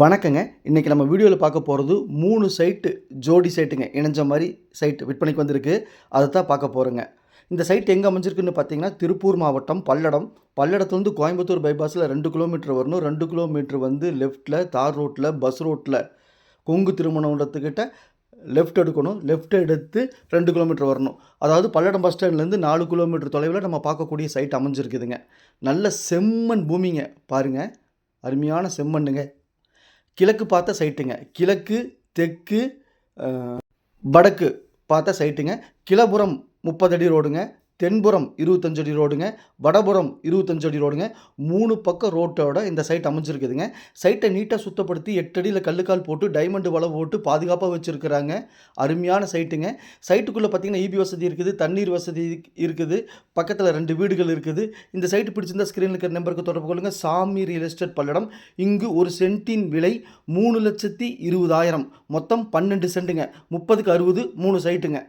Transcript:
வணக்கங்க. இன்றைக்கி நம்ம வீடியோவில் பார்க்க போகிறது மூணு சைட்டு ஜோடி சைட்டுங்க இணைஞ்ச மாதிரி சைட்டு விற்பனைக்கு வந்திருக்கு. அதை தான் பார்க்க போகிறோங்க இந்த சைட் எங்கே அமைஞ்சிருக்குன்னு பார்த்தீங்கன்னா திருப்பூர் மாவட்டம் பல்லடம். பல்லடத்துலேருந்து கோயம்புத்தூர் பைபாஸில் ரெண்டு கிலோமீட்டர் வரணும். ரெண்டு கிலோமீட்டர் வந்து லெஃப்ட்டில் தார் ரோட்டில் பஸ் ரோட்டில் கொங்கு திருமணத்துக்கிட்ட லெஃப்ட் எடுக்கணும். லெஃப்ட் எடுத்து ரெண்டு கிலோமீட்டர் வரணும். அதாவது பல்லடம் பஸ் ஸ்டாண்ட்லேருந்து நாலு கிலோமீட்டர் தொலைவில் நம்ம பார்க்கக்கூடிய சைட் அமைஞ்சிருக்குதுங்க. நல்ல செம்மண் பூமிங்க. பாருங்கள் அருமையான செம்மண்ணுங்க. கிழக்கு பார்த்த சைட்டுங்க கிழக்கு தெற்கு வடக்கு பார்த்த சைட்டுங்க கிழபுறம் முப்பது அடி ரோடுங்க தென்புறம் இருபத்தஞ்சடி ரோடுங்க வடபுறம் இருபத்தஞ்சடி ரோடுங்க. மூணு பக்கம் ரோட்டோட இந்த சைட் அமைஞ்சிருக்குதுங்க. சைட்டை நீட்டாக சுத்தப்படுத்தி எட்டடியில் கல்லுக்கால் போட்டு டைமண்டு வலை போட்டு பாதுகாப்பாக வச்சுருக்குறாங்க. அருமையான சைட்டுங்க. சைட்டுக்குள்ளே பார்த்தீங்கன்னா இபி வசதி இருக்குது தண்ணீர் வசதி இருக்குது பக்கத்தில் ரெண்டு வீடுகள் இருக்குது. இந்த சைட்டு பிடிச்சிருந்தா ஸ்க்ரீனில் இருக்கிற நம்பருக்கு தொடர்பு கொள்ளுங்கள் சாமி ரியல் எஸ்டேட் பல்லடம். இங்கு ஒரு சென்ட்டின் விலை மூணு லட்சத்தி இருபதாயிரம். மொத்தம் பன்னெண்டு சென்ட்டுங்க. முப்பதுக்கு அறுபது மூணு சைட்டுங்க.